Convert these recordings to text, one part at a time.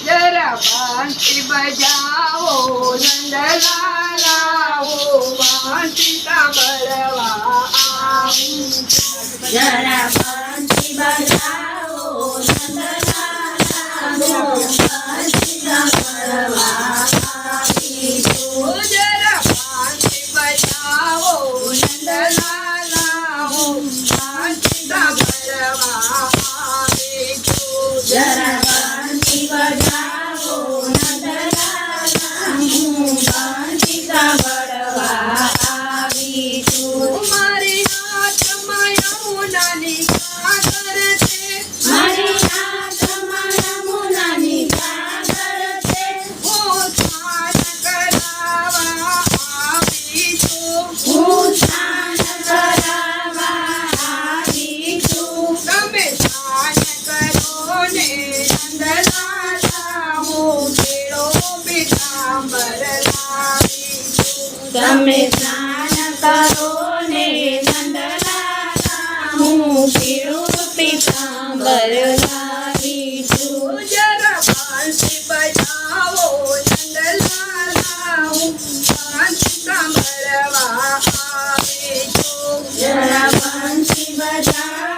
જરા બાંસી બજાવો નંદલાલાઓ બાંસી સાંભળવા આવું. જરા તમે સ્નાન કરો ને નંદલાલા, હું શિરો પિતાંબર લાવી છું. જરા બાંસી બજાવો નંદલાલા, હું બાંસી સાંભળવા આવે જો જરા બાંસી બજાવો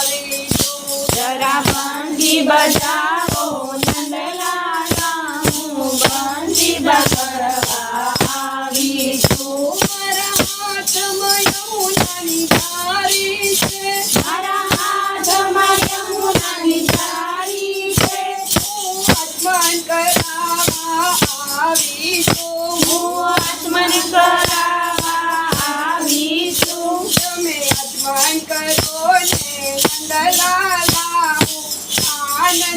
બાંધી જરા બંધી બજાવો નંદલાલા હું બંધી બગડવા આવીશું. મારા હાથ મયું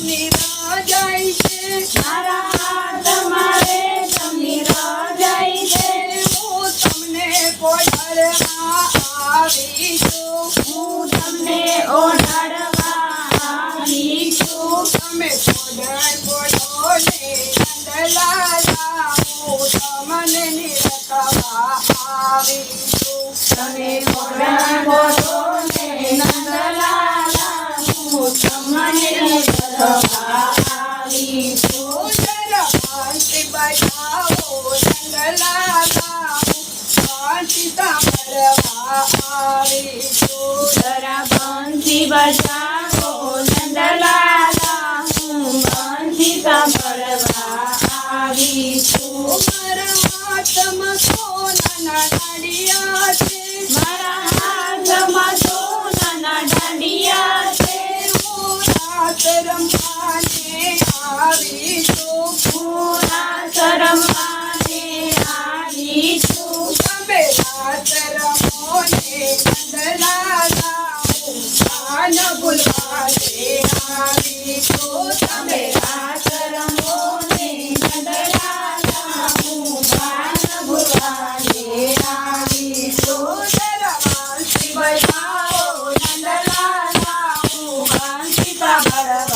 રેશમની રાજાઈ છે મારા હાથમાં રેશમની રજાઈ છે હું તમને પોઢાડવા આવી છું હું તમને ઓઢાડવા આવી છું તમે પોઢાડ પોઢો ને નંદલાલા હું તમને નિરખવા આવી છું તમે કોણ બજાવો નંદલાલા હું શાંતિ સાંભળવા આવી છું. જરા બંસી બજાવો નંદલાલા Bada, bada.